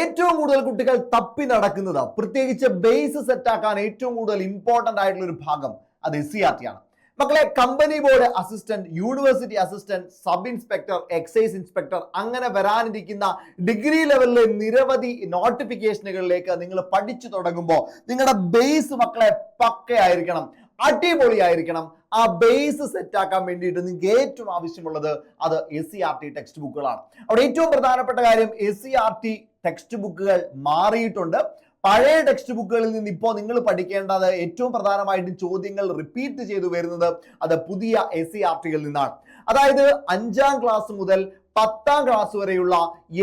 ഏറ്റവും കൂടുതൽ കുട്ടികൾ തപ്പി നടക്കുന്നത് പ്രത്യേകിച്ച് ബേസ് സെറ്റാക്കാൻ ഏറ്റവും കൂടുതൽ ഇമ്പോർട്ടന്റ് ആയിട്ടുള്ള ഒരു ഭാഗം അത് എസ് സി ആർ ടി ആണ്. മക്കളെ company board assistant university assistant sub inspector excise inspector അങ്ങനെ വരാനിരിക്കുന്ന ഡിഗ്രി ലെവലിലെ നിരവധി നോട്ടിഫിക്കേഷനുകളിലേക്ക് നിങ്ങൾ പഠിച്ചു തുടങ്ങുമ്പോൾ നിങ്ങളുടെ ബേസ് മക്കളെ പക്കയായിരിക്കണം. അടിപൊളിയായിരിക്കണം. ആ ബേസ് സെറ്റ് ആക്കാൻ വേണ്ടിയിട്ട് നിങ്ങൾക്ക് ഏറ്റവും ആവശ്യമുള്ളത് അത് S C R T text ബുക്കുകളാണ് അവിടെ ഏറ്റവും പ്രധാനപ്പെട്ട കാര്യം S C R T text ബുക്കുകൾ മാറിയിട്ടുണ്ട്. പഴയ ടെക്സ്റ്റ് ബുക്കുകളിൽ നിന്ന് ഇപ്പോൾ നിങ്ങൾ പഠിക്കേണ്ടത് ഏറ്റവും പ്രധാനമായിട്ടും ചോദ്യങ്ങൾ റിപ്പീറ്റ് ചെയ്തു വരുന്നത് അത് പുതിയ എസ് സി ആർ ടികളിൽ നിന്നാണ്. അതായത് അഞ്ചാം ക്ലാസ് മുതൽ പത്താം ക്ലാസ് വരെയുള്ള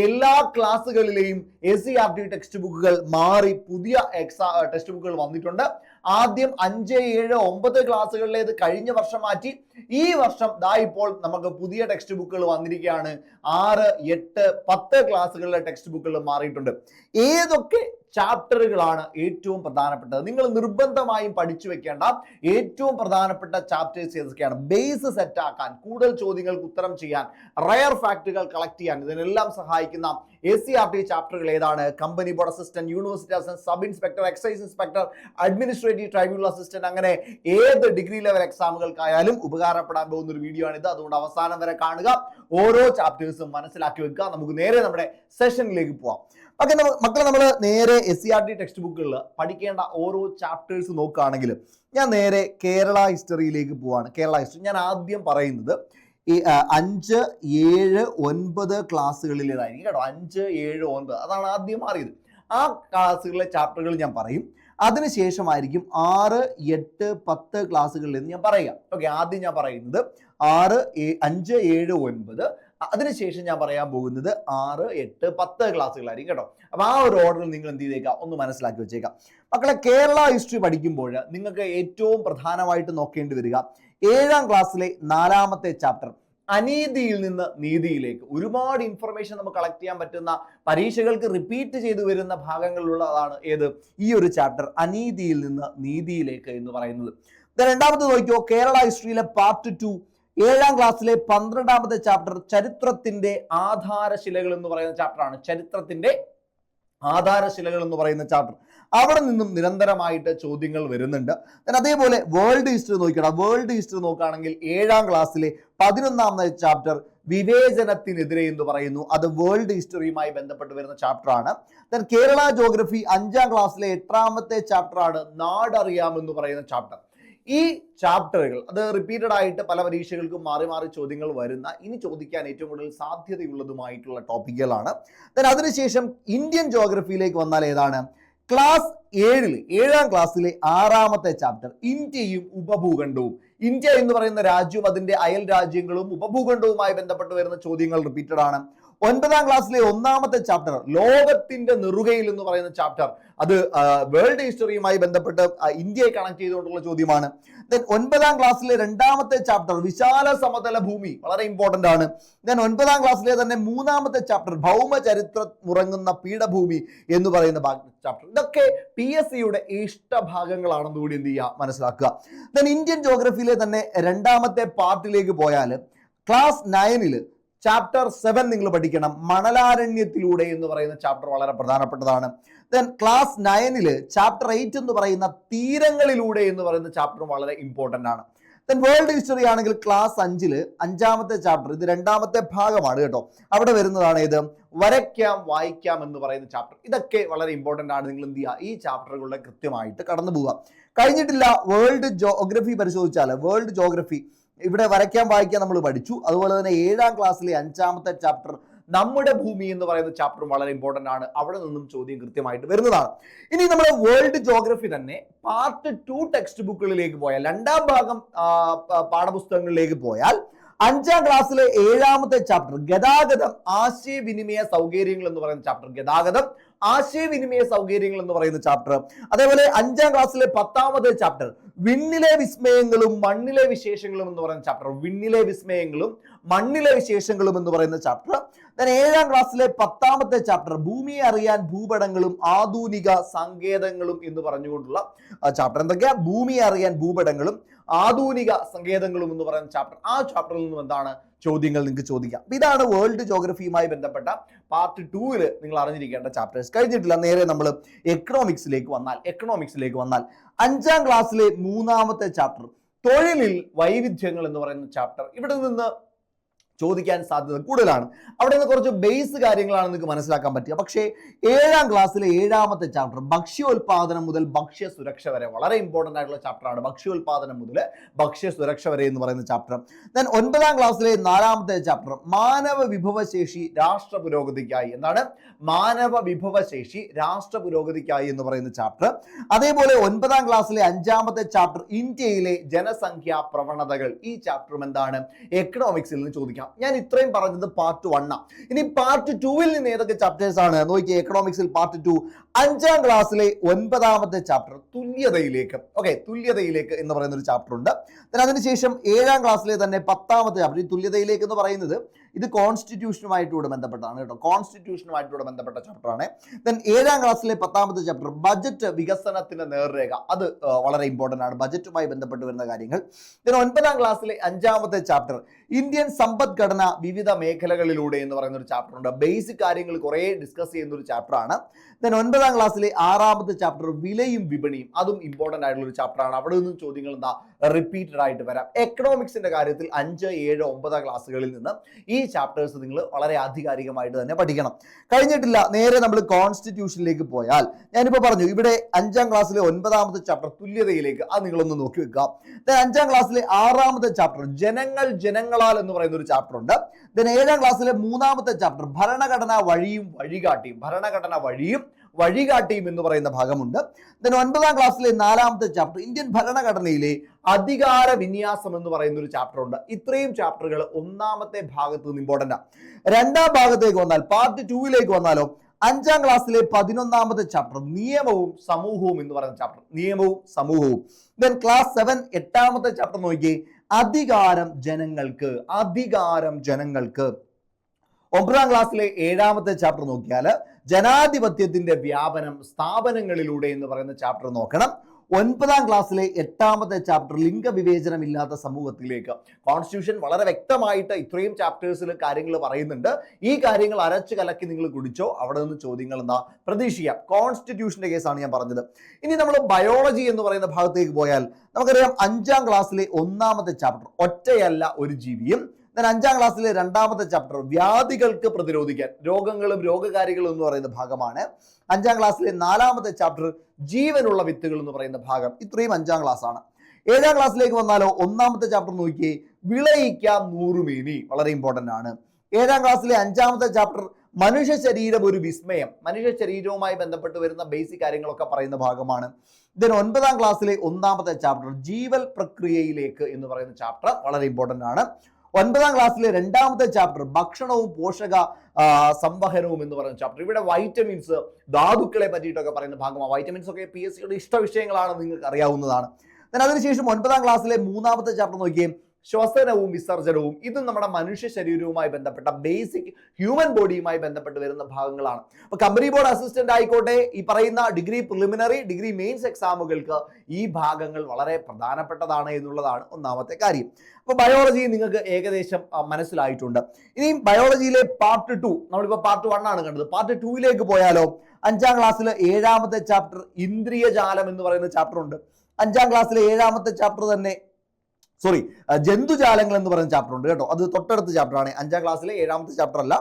എല്ലാ ക്ലാസ്സുകളിലെയും S C R T text ബുക്കുകൾ മാറി പുതിയ എക്സാ ടെക്സ്റ്റ് ബുക്കുകൾ വന്നിട്ടുണ്ട്. ആദ്യം അഞ്ച് ഏഴ് ഒമ്പത് ക്ലാസ്സുകളിലേത് കഴിഞ്ഞ വർഷം മാറ്റി. ഈ വർഷം ദാ ഇപ്പോൾ നമുക്ക് പുതിയ ടെക്സ്റ്റ് ബുക്കുകൾ വന്നിരിക്കുകയാണ്. ആറ് എട്ട് പത്ത് ക്ലാസ്സുകളിലെ ടെക്സ്റ്റ് ബുക്കുകൾ മാറിയിട്ടുണ്ട്. ഏതൊക്കെ ചാപ്റ്ററുകളാണ് ഏറ്റവും പ്രധാനപ്പെട്ടത്. നിങ്ങൾ നിർബന്ധമായും പഠിച്ചു വെക്കേണ്ട ഏറ്റവും പ്രധാനപ്പെട്ട ചാപ്റ്റേഴ്സ് ഏതൊക്കെയാണ്? ബേസ് സെറ്റ് ആക്കാൻ കൂടുതൽ ചോദ്യങ്ങൾക്ക് ഉത്തരം ചെയ്യാൻ റയർ ഫാക്ടുകൾ കളക്ട് ചെയ്യാൻ ഇതിനെല്ലാം സഹായിക്കുന്ന എ സി ആർ ടി ചാപ്റ്ററുകൾ ഏതാണ്? Company board assistant university assistant sub inspector excise inspector administrative tribunal assistant അങ്ങനെ ഏത് ഡിഗ്രി ലെവൽ എക്സാമുകൾക്കായാലും ഉപകാരപ്പെടാൻ പോകുന്ന ഒരു വീഡിയോ ആണിത്. അതുകൊണ്ട് അവസാനം വരെ കാണുക. ഓരോ ചാപ്റ്റേഴ്സും മനസ്സിലാക്കി വെക്കുക. നമുക്ക് നേരെ നമ്മുടെ സെഷനിലേക്ക് പോവാം. ഓക്കെ മക്കളെ നമ്മൾ നേരെ S C R T text ബുക്കുകളിൽ പഠിക്കേണ്ട ഓരോ ചാപ്റ്റേഴ്സ് നോക്കുകയാണെങ്കിൽ ഞാൻ നേരെ കേരള ഹിസ്റ്ററിയിലേക്ക് പോവാണ്. കേരള ഹിസ്റ്ററി ഞാൻ ആദ്യം പറയുന്നത് ഈ അഞ്ച് ഏഴ് ഒൻപത് ക്ലാസ്സുകളിലേതായിരിക്കും കേട്ടോ. അഞ്ച് ഏഴ് ഒൻപത്. അതാണ് ആദ്യം മാറിയത്. ആ ക്ലാസ്സുകളിലെ ചാപ്റ്ററുകൾ ഞാൻ പറയും. അതിനുശേഷമായിരിക്കും ആറ് എട്ട് പത്ത് ക്ലാസ്സുകളിൽ നിന്ന് ഞാൻ പറയുക. ഓക്കെ ആദ്യം ഞാൻ പറയുന്നത് ആറ് അഞ്ച് ഏഴ് ഒൻപത്. അതിനുശേഷം ഞാൻ പറയാൻ പോകുന്നത് ആറ് എട്ട് പത്ത് ക്ലാസ്സുകളായിരിക്കും കേട്ടോ. അപ്പൊ ആ ഒരു ഓർഡറിൽ നിങ്ങൾ എന്ത് ചെയ്തേക്കാം? ഒന്ന് മനസ്സിലാക്കി വെച്ചേക്കാം. മക്കളെ കേരള ഹിസ്റ്ററി പഠിക്കുമ്പോൾ നിങ്ങൾക്ക് ഏറ്റവും പ്രധാനമായിട്ട് നോക്കേണ്ടി വരിക ഏഴാം ക്ലാസ്സിലെ നാലാമത്തെ ചാപ്റ്റർ അനീതിയിൽ നിന്ന് നീതിയിലേക്ക്. ഒരുപാട് ഇൻഫർമേഷൻ നമുക്ക് കളക്ട് ചെയ്യാൻ പറ്റുന്ന പരീക്ഷകൾക്ക് റിപ്പീറ്റ് ചെയ്തു വരുന്ന ഭാഗങ്ങളിലുള്ളതാണ് ഏത്? ഈ ഒരു ചാപ്റ്റർ അനീതിയിൽ നിന്ന് നീതിയിലേക്ക് എന്ന് പറയുന്നത്. രണ്ടാമത് നോക്കിയോ കേരള ഹിസ്റ്ററിയിലെ പാർട്ട് ടു ഏഴാം ക്ലാസ്സിലെ പന്ത്രണ്ടാമത്തെ ചാപ്റ്റർ ചരിത്രത്തിന്റെ ആധാരശിലകൾ എന്ന് പറയുന്ന ചാപ്റ്ററാണ് ചരിത്രത്തിന്റെ ആധാരശിലകൾ എന്ന് പറയുന്ന ചാപ്റ്റർ അവിടെ നിന്നും നിരന്തരമായിട്ട് ചോദ്യങ്ങൾ വരുന്നുണ്ട്. അതേപോലെ വേൾഡ് ഹിസ്റ്ററി നോക്കിയാണ് വേൾഡ് ഹിസ്റ്ററി നോക്കുകയാണെങ്കിൽ ഏഴാം ക്ലാസ്സിലെ പതിനൊന്നാമത്തെ ചാപ്റ്റർ വിവേചനത്തിനെതിരെ എന്ന് പറയുന്നു. അത് വേൾഡ് ഹിസ്റ്ററിയുമായി ബന്ധപ്പെട്ട് വരുന്ന ചാപ്റ്റർ ആണ്. കേരള ജോഗ്രഫി അഞ്ചാം ക്ലാസ്സിലെ എട്ടാമത്തെ ചാപ്റ്റർ ആണ്? നാടറിയാം എന്ന് പറയുന്ന ചാപ്റ്റർ ഈ ചാപ്റ്ററുകൾ അത് റിപ്പീറ്റഡ് ആയിട്ട് പല പരീക്ഷകൾക്കും മാറി മാറി ചോദ്യങ്ങൾ വരുന്ന ഇനി ചോദിക്കാൻ ഏറ്റവും കൂടുതൽ സാധ്യതയുള്ളതുമായിട്ടുള്ള ടോപ്പിക്കുകളാണ് ദെൻ അതിനുശേഷം ഇന്ത്യൻ ജോഗ്രഫിയിലേക്ക് വന്നാൽ ഏതാണ്? ക്ലാസ് ഏഴിൽ ഏഴാം ക്ലാസ്സിലെ ആറാമത്തെ ചാപ്റ്റർ ഇന്ത്യയും ഉപഭൂഖണ്ഡവും. ഇന്ത്യ എന്ന് പറയുന്ന രാജ്യവും അതിന്റെ അയൽ രാജ്യങ്ങളും ഉപഭൂഖണ്ഡവുമായി ബന്ധപ്പെട്ട് വരുന്ന ചോദ്യങ്ങൾ റിപ്പീറ്റഡ് ആണ്. ഒൻപതാം ക്ലാസ്സിലെ ഒന്നാമത്തെ ചാപ്റ്റർ ലോകത്തിന്റെ നെറുകയിൽ എന്ന് പറയുന്ന ചാപ്റ്റർ അത് വേൾഡ് ഹിസ്റ്ററിയുമായി ബന്ധപ്പെട്ട് ഇന്ത്യയെ കണക്ട് ചെയ്തുകൊണ്ടുള്ള ചോദ്യമാണ്. ദെൻ ഒൻപതാം ക്ലാസ്സിലെ രണ്ടാമത്തെ ചാപ്റ്റർ വിശാല സമതല ഭൂമി വളരെ ഇമ്പോർട്ടന്റ് ആണ്. ദെൻ ഒൻപതാം ക്ലാസ്സിലെ തന്നെ മൂന്നാമത്തെ ചാപ്റ്റർ ഭൗമചരിത്ര ഉറങ്ങുന്ന പീഠഭൂമി എന്ന് പറയുന്ന ചാപ്റ്റർ ഇതൊക്കെ പി എസ് സിയുടെ ഇഷ്ടഭാഗങ്ങളാണെന്ന് കൂടി എന്ത് ചെയ്യുക? മനസ്സിലാക്കുക. ദെൻ ഇന്ത്യൻ ജോഗ്രഫിയിലെ തന്നെ രണ്ടാമത്തെ പാർട്ടിലേക്ക് പോയാൽ ക്ലാസ് നയനിൽ ചാപ്റ്റർ സെവൻ നിങ്ങൾ പഠിക്കണം. മണലാരണ്യത്തിലൂടെ എന്ന് പറയുന്ന ചാപ്റ്റർ വളരെ പ്രധാനപ്പെട്ടതാണ്. ദെൻ ക്ലാസ് നയനിൽ ചാപ്റ്റർ എയ്റ്റ് എന്ന് പറയുന്ന തീരങ്ങളിലൂടെ എന്ന് പറയുന്ന ചാപ്റ്റർ വളരെ ഇമ്പോർട്ടന്റ് ആണ്. ദെൻ വേൾഡ് ഹിസ്റ്ററി ആണെങ്കിൽ ക്ലാസ് അഞ്ചിൽ അഞ്ചാമത്തെ ചാപ്റ്റർ ഇത് രണ്ടാമത്തെ ഭാഗമാണ് കേട്ടോ. അവിടെ വരുന്നതാണ് ഇത് വരയ്ക്കാം വായിക്കാം എന്ന് പറയുന്ന ചാപ്റ്റർ ഇതൊക്കെ വളരെ ഇമ്പോർട്ടന്റ് ആണ്. നിങ്ങൾ എന്ത് ചെയ്യുക? ഈ ചാപ്റ്ററുകളുടെ കൃത്യമായിട്ട് കടന്നു പോവുക കഴിഞ്ഞിട്ടില്ല വേൾഡ് ജോഗ്രഫി പരിശോധിച്ചാൽ വേൾഡ് ജോഗ്രഫി ഇവിടെ വരയ്ക്കാൻ വായിക്കാൻ നമ്മൾ പഠിച്ചു. അതുപോലെ തന്നെ ഏഴാം ക്ലാസ്സിലെ അഞ്ചാമത്തെ ചാപ്റ്റർ നമ്മുടെ ഭൂമി എന്ന് പറയുന്ന ചാപ്റ്റർ വളരെ ഇമ്പോർട്ടന്റ് ആണ്. അവിടെ നിന്നും ചോദ്യം കൃത്യമായിട്ട് വരുന്നതാണ്. ഇനി നമ്മൾ വേൾഡ് ജോഗ്രഫി തന്നെ പാർട്ട് ടു ടെക്സ്റ്റ് ബുക്കുകളിലേക്ക് പോയാൽ രണ്ടാം ഭാഗം പാഠപുസ്തകങ്ങളിലേക്ക് പോയാൽ അഞ്ചാം ക്ലാസ്സിലെ ഏഴാമത്തെ ചാപ്റ്റർ ഗതാഗതം ആശയവിനിമയ സൗകര്യങ്ങൾ എന്ന് പറയുന്ന ചാപ്റ്റർ ഗതാഗതം ആശയവിനിമയ സൗകര്യങ്ങൾ എന്ന് പറയുന്ന ചാപ്റ്റർ അതേപോലെ അഞ്ചാം ക്ലാസ്സിലെ പത്താമത്തെ ചാപ്റ്റർ വിണ്ണിലെ വിസ്മയങ്ങളും മണ്ണിലെ വിശേഷങ്ങളും എന്ന് പറയുന്ന ചാപ്റ്റർ വിണ്ണിലെ വിസ്മയങ്ങളും മണ്ണിലെ വിശേഷങ്ങളും എന്ന് പറയുന്ന ചാപ്റ്റർ ഞാൻ ഏഴാം ക്ലാസ്സിലെ പത്താമത്തെ ചാപ്റ്റർ ഭൂമിയെ അറിയാൻ ഭൂപടങ്ങളും ആധുനിക സങ്കേതങ്ങളും എന്ന് പറഞ്ഞുകൊണ്ടുള്ള ചാപ്റ്റർ എന്തൊക്കെയാ? ഭൂമിയെ അറിയാൻ ഭൂപടങ്ങളും ആധുനിക സങ്കേതങ്ങളും എന്ന് പറയുന്ന ചാപ്റ്റർ ആ ചാപ്റ്ററിൽ നിന്നും എന്താണ് ചോദ്യങ്ങൾ നിങ്ങൾക്ക് ചോദിക്കാം. അപ്പൊ ഇതാണ് വേൾഡ് ജോഗ്രഫിയുമായി ബന്ധപ്പെട്ട പാർട്ട് ടൂവിൽ നിങ്ങൾ അറിഞ്ഞിരിക്കേണ്ട ചാപ്റ്റേഴ്സ് കഴിഞ്ഞിട്ടില്ല നേരെ നമ്മൾ എക്കണോമിക്സിലേക്ക് വന്നാൽ എക്കണോമിക്സിലേക്ക് വന്നാൽ അഞ്ചാം ക്ലാസ്സിലെ മൂന്നാമത്തെ ചാപ്റ്റർ തൊഴിലിൽ വൈവിധ്യങ്ങൾ എന്ന് പറയുന്ന ചാപ്റ്റർ ഇവിടെ നിന്ന് ചോദിക്കാൻ സാധ്യത കൂടുതലാണ്. അവിടെ നിന്ന് കുറച്ച് ബേസ് കാര്യങ്ങളാണ് നിങ്ങൾക്ക് മനസ്സിലാക്കാൻ പറ്റുക. പക്ഷേ ഏഴാം ക്ലാസ്സിലെ ഏഴാമത്തെ ചാപ്റ്റർ ഭക്ഷ്യോൽപാദനം മുതൽ ഭക്ഷ്യ സുരക്ഷ വരെ വളരെ ഇമ്പോർട്ടന്റ് ആയിട്ടുള്ള ചാപ്റ്ററാണ് ഭക്ഷ്യോൽപാദനം മുതൽ ഭക്ഷ്യ സുരക്ഷ വരെ എന്ന് പറയുന്ന ചാപ്റ്റർ ദെൻ ഒൻപതാം ക്ലാസ്സിലെ നാലാമത്തെ ചാപ്റ്റർ മാനവ വിഭവശേഷി രാഷ്ട്ര പുരോഗതിക്കായി എന്താണ് മാനവ വിഭവശേഷി രാഷ്ട്ര പുരോഗതിക്കായി എന്ന് പറയുന്ന ചാപ്റ്റർ അതേപോലെ ഒൻപതാം ക്ലാസ്സിലെ അഞ്ചാമത്തെ ചാപ്റ്റർ ഇന്ത്യയിലെ ജനസംഖ്യാ പ്രവണതകൾ. ഈ ചാപ്റ്ററും എന്താണ്? എക്കണോമിക്സിൽ നിന്ന് ചോദിക്കാം. ഞാൻ ഇത്രയും പറഞ്ഞത് പാർട്ട് വണ്ണാണ് ഇനി പാർട്ട് ടുവിൽ നിന്ന് ഏതൊക്കെ ചാപ്റ്റേഴ്സ് ആണ്? നോക്കിയ എക്കണോമിക്സിൽ പാർട്ട് ടു അഞ്ചാം ക്ലാസ്സിലെ ഒൻപതാമത്തെ ചാപ്റ്റർ തുല്യതയിലേക്ക്. ഓക്കെ തുല്യതയിലേക്ക് എന്ന് പറയുന്ന ഒരു ചാപ്റ്റർ ഉണ്ട്. അതിനുശേഷം ഏഴാം ക്ലാസ്സിലെ തന്നെ പത്താമത്തെ ചാപ്റ്റർ ഈ തുല്യതയിലേക്ക് എന്ന് പറയുന്നത് ഇത് കോൺസ്റ്റിറ്റ്യൂഷനുമായിട്ടൂടെ ബന്ധപ്പെട്ടാണ് കേട്ടോ. കോൺസ്റ്റിറ്റ്യൂഷനുമായിട്ടൂടെ ബന്ധപ്പെട്ട ചാപ്റ്ററാണ് ദെൻ ഏഴാം ക്ലാസ്സിലെ പത്താമത്തെ ചാപ്റ്റർ ബജറ്റ് വികസനത്തിന്റെ നേർരേഖ. അത് വളരെ ഇമ്പോർട്ടന്റ് ആണ്. ബജറ്റുമായി ബന്ധപ്പെട്ട് വരുന്ന കാര്യങ്ങൾ. ദെൻ ഒൻപതാം ക്ലാസ്സിലെ അഞ്ചാമത്തെ ചാപ്റ്റർ ഇന്ത്യൻ സമ്പദ്ഘടന വിവിധ മേഖലകളിലൂടെ എന്ന് പറയുന്ന ഒരു ചാപ്റ്റർ ഉണ്ട്. ബേസിക് കാര്യങ്ങൾ കുറേ ഡിസ്കസ് ചെയ്യുന്ന ഒരു ചാപ്റ്ററാണ് ദെൻ ഒൻപതാം ക്ലാസ്സിലെ ആറാമത്തെ ചാപ്റ്റർ വിലയും വിപണിയും. അതും ഇമ്പോർട്ടന്റ് ആയിട്ടുള്ള ഒരു ചാപ്റ്ററാണ് അവിടെ നിന്നും ചോദ്യങ്ങൾ എന്താ? റിപ്പീറ്റഡ് ആയിട്ട് വരാം. എക്കണോമിക്സിന്റെ കാര്യത്തിൽ അഞ്ച് ഏഴ് ഒമ്പതാം ക്ലാസ്സുകളിൽ നിന്ന് ഈ ചാപ്റ്റേഴ്സ് നിങ്ങൾ വളരെ ആധികാരികമായിട്ട് തന്നെ പഠിക്കണം. കഴിഞ്ഞിട്ടില്ല നേരെ നമ്മൾ കോൺസ്റ്റിറ്റ്യൂഷനിലേക്ക് പോയാൽ ഞാനിപ്പോൾ പറഞ്ഞു ഇവിടെ അഞ്ചാം ക്ലാസ്സിലെ ഒൻപതാമത്തെ ചാപ്റ്റർ തുല്യതയിലേക്ക് അത് നിങ്ങളൊന്ന് നോക്കി വെക്കുക. അഞ്ചാം ക്ലാസ്സിലെ ആറാമത്തെ ചാപ്റ്റർ ജനങ്ങൾ ജനങ്ങളാൽ എന്ന് പറയുന്ന ഒരു ചാപ്റ്റർ ഉണ്ട്. ദെൻ ഏഴാം ക്ലാസ്സിലെ മൂന്നാമത്തെ ചാപ്റ്റർ ഭരണഘടന വഴിയും വഴികാട്ടിയും ഭരണഘടന വഴിയും വഴികാട്ടിയും എന്ന് പറയുന്ന ഭാഗമുണ്ട്. ദെൻ ഒൻപതാം ക്ലാസ്സിലെ നാലാമത്തെ ചാപ്റ്റർ ഇന്ത്യൻ ഭരണഘടനയിലെ അധികാര വിന്യാസം എന്ന് പറയുന്ന ഒരു ചാപ്റ്റർ ഉണ്ട്. ഇത്രയും ചാപ്റ്ററുകൾ ഒന്നാമത്തെ ഭാഗത്ത് നിന്ന് ഇമ്പോർട്ടന്റ് രണ്ടാം ഭാഗത്തേക്ക് വന്നാൽ പാർട്ട് ടൂവിലേക്ക് വന്നാലോ അഞ്ചാം ക്ലാസ്സിലെ പതിനൊന്നാമത്തെ ചാപ്റ്റർ നിയമവും സമൂഹവും എന്ന് പറയുന്ന ചാപ്റ്റർ നിയമവും സമൂഹവും. ദെൻ ക്ലാസ് സെവൻ എട്ടാമത്തെ ചാപ്റ്റർ നോക്കിയേ അധികാരം ജനങ്ങൾക്ക് അധികാരം ജനങ്ങൾക്ക് ഒമ്പതാം ക്ലാസ്സിലെ ഏഴാമത്തെ ചാപ്റ്റർ നോക്കിയാൽ ജനാധിപത്യത്തിന്റെ വ്യാപനം സ്ഥാപനങ്ങളിലൂടെ എന്ന് പറയുന്ന ചാപ്റ്റർ നോക്കണം. ഒൻപതാം ക്ലാസ്സിലെ എട്ടാമത്തെ ചാപ്റ്റർ ലിംഗവിവേചനമില്ലാത്ത സമൂഹത്തിലേക്ക്. കോൺസ്റ്റിറ്റ്യൂഷൻ വളരെ വ്യക്തമായിട്ട് ഇത്രയും ചാപ്റ്റേഴ്സിൽ കാര്യങ്ങൾ പറയുന്നുണ്ട്. ഈ കാര്യങ്ങൾ അരച്ച് കലക്കി നിങ്ങൾ കുടിച്ചോ അവിടെ നിന്ന് ചോദ്യങ്ങൾ എന്താ? പ്രതീക്ഷിക്കാം. കോൺസ്റ്റിറ്റ്യൂഷന്റെ കേസാണ് ഞാൻ പറഞ്ഞത്. ഇനി നമ്മൾ ബയോളജി എന്ന് പറയുന്ന ഭാഗത്തേക്ക് പോയാൽ നമുക്കറിയാം അഞ്ചാം ക്ലാസ്സിലെ ഒന്നാമത്തെ ചാപ്റ്റർ ഒറ്റയല്ല ഒരു ജീവിയും then അഞ്ചാം ക്ലാസ്സിലെ രണ്ടാമത്തെ ചാപ്റ്റർ വ്യാധികൾക്ക് പ്രതിരോധിക്കാൻ രോഗങ്ങളും രോഗകാരികളും എന്ന് പറയുന്ന ഭാഗമാണ്. അഞ്ചാം ക്ലാസ്സിലെ നാലാമത്തെ ചാപ്റ്റർ ജീവനുള്ള വിത്തുകൾ എന്ന് പറയുന്ന ഭാഗം. ഇത്രയും അഞ്ചാം ക്ലാസ് ആണ് ഏഴാം ക്ലാസ്സിലേക്ക് വന്നാലോ ഒന്നാമത്തെ ചാപ്റ്റർ നോക്കിയേ വിളയിക്കാം നൂറുമേനി വളരെ ഇമ്പോർട്ടന്റ് ആണ്. ഏഴാം ക്ലാസ്സിലെ അഞ്ചാമത്തെ ചാപ്റ്റർ മനുഷ്യ ശരീരം ഒരു വിസ്മയം. മനുഷ്യ ശരീരവുമായി ബന്ധപ്പെട്ട് വരുന്ന ബേസിക് കാര്യങ്ങളൊക്കെ പറയുന്ന ഭാഗമാണ്. ഇതിൽ ഒൻപതാം ക്ലാസ്സിലെ ഒന്നാമത്തെ ചാപ്റ്റർ ജീവൽ പ്രക്രിയയിലേക്ക് എന്ന് പറയുന്ന ചാപ്റ്റർ വളരെ ഇമ്പോർട്ടന്റ് ആണ്. ഒൻപതാം ക്ലാസ്സിലെ രണ്ടാമത്തെ ചാപ്റ്റർ ഭക്ഷണവും പോഷക സംവഹനവും എന്ന് പറയുന്ന ചാപ്റ്റർ ഇവിടെ വൈറ്റമിൻസ് ധാതുക്കളെ പറ്റിയിട്ടൊക്കെ പറയുന്ന ഭാഗമാണ്. വൈറ്റമിൻസ് ഒക്കെ പി എസ് സിയുടെ ഇഷ്ട വിഷയങ്ങളാണ് നിങ്ങൾക്ക് അറിയാവുന്നതാണ് അതിനുശേഷം ഒൻപതാം ക്ലാസ്സിലെ മൂന്നാമത്തെ ചാപ്റ്റർ നോക്കിയേ ശ്വസനവും വിസർജനവും ഇതും നമ്മുടെ മനുഷ്യ ശരീരവുമായി ബന്ധപ്പെട്ട ബേസിക് ഹ്യൂമൻ ബോഡിയുമായി ബന്ധപ്പെട്ട് വരുന്ന ഭാഗങ്ങളാണ്. അപ്പൊ കമ്പനി ബോർഡ് അസിസ്റ്റന്റ് ആയിക്കോട്ടെ ഈ പറയുന്ന ഡിഗ്രി പ്രിലിമിനറി ഡിഗ്രി മെയിൻസ് എക്സാമുകൾക്ക് ഈ ഭാഗങ്ങൾ വളരെ പ്രധാനപ്പെട്ടതാണ് എന്നുള്ളതാണ് ഒന്നാമത്തെ കാര്യം. അപ്പൊ ബയോളജി നിങ്ങൾക്ക് ഏകദേശം മനസ്സിലായിട്ടുണ്ട്. ഇനിയും ബയോളജിയിലെ പാർട്ട് ടു നമ്മളിപ്പോൾ പാർട്ട് വൺ ആണ് കണ്ടത്. പാർട്ട് ടൂയിലേക്ക് പോയാലോ അഞ്ചാം ക്ലാസ്സിലെ ഏഴാമത്തെ ചാപ്റ്റർ ഇന്ദ്രിയജാലം എന്ന് പറയുന്ന ചാപ്റ്റർ ഉണ്ട്. അഞ്ചാം ക്ലാസ്സിലെ ഏഴാമത്തെ ചാപ്റ്റർ തന്നെ സോറി ജന്തുജാലങ്ങൾ എന്ന് പറയുന്ന ചാപ്റ്റർ ഉണ്ട് കേട്ടോ. അത് തൊട്ടടുത്ത ചാപ്റ്റർ ആണ്. അഞ്ചാം ക്ലാസ്സിലെ ഏഴാമത്തെ ചാപ്റ്റർ അല്ല.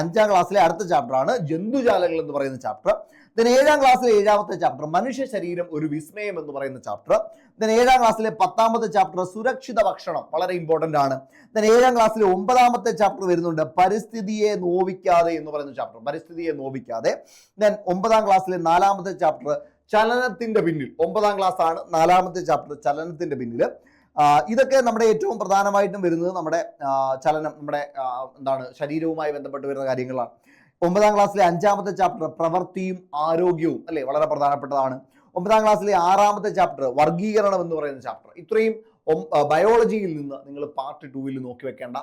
അഞ്ചാം ക്ലാസ്സിലെ അടുത്ത ചാപ്റ്റർ ആണ് ജന്തുജാലങ്ങൾ എന്ന് പറയുന്ന ചാപ്റ്റർ ദെൻ ഏഴാം ക്ലാസ്സിലെ ഏഴാമത്തെ ചാപ്റ്റർ മനുഷ്യ ശരീരം ഒരു വിസ്മയം എന്ന് പറയുന്ന ചാപ്റ്റർ ദെൻ ഏഴാം ക്ലാസ്സിലെ പത്താമത്തെ ചാപ്റ്റർ സുരക്ഷിത ഭക്ഷണം വളരെ ഇമ്പോർട്ടന്റ് ആണ്. ദെൻ ഏഴാം ക്ലാസ്സിലെ ഒമ്പതാമത്തെ ചാപ്റ്റർ വരുന്നുണ്ട് പരിസ്ഥിതിയെ നോവിക്കാതെ എന്ന് പറയുന്ന ചാപ്റ്റർ പരിസ്ഥിതിയെ നോവിക്കാതെ. ദെൻ ഒമ്പതാം ക്ലാസ്സിലെ നാലാമത്തെ ചാപ്റ്റർ ചലനത്തിന്റെ പിന്നിൽ. ഒമ്പതാം ക്ലാസ് ആണ് നാലാമത്തെ ചാപ്റ്റർ ചലനത്തിന്റെ പിന്നിൽ. ഇതൊക്കെ നമ്മുടെ ഏറ്റവും പ്രധാനമായിട്ടും വരുന്നത് നമ്മുടെ ചലനം നമ്മുടെ എന്താണ് ശരീരവുമായി ബന്ധപ്പെട്ട് വരുന്ന കാര്യങ്ങളാണ്. ഒമ്പതാം ക്ലാസ്സിലെ അഞ്ചാമത്തെ ചാപ്റ്റർ പ്രവൃത്തിയും ആരോഗ്യവും അല്ലെ? വളരെ പ്രധാനപ്പെട്ടതാണ്. ഒമ്പതാം ക്ലാസ്സിലെ ആറാമത്തെ ചാപ്റ്റർ വർഗീകരണം എന്ന് പറയുന്ന ചാപ്റ്റർ ഇത്രയും ബയോളജിയിൽ നിന്ന് നിങ്ങൾ പാർട്ട് ടൂവിൽ നോക്കി വെക്കേണ്ട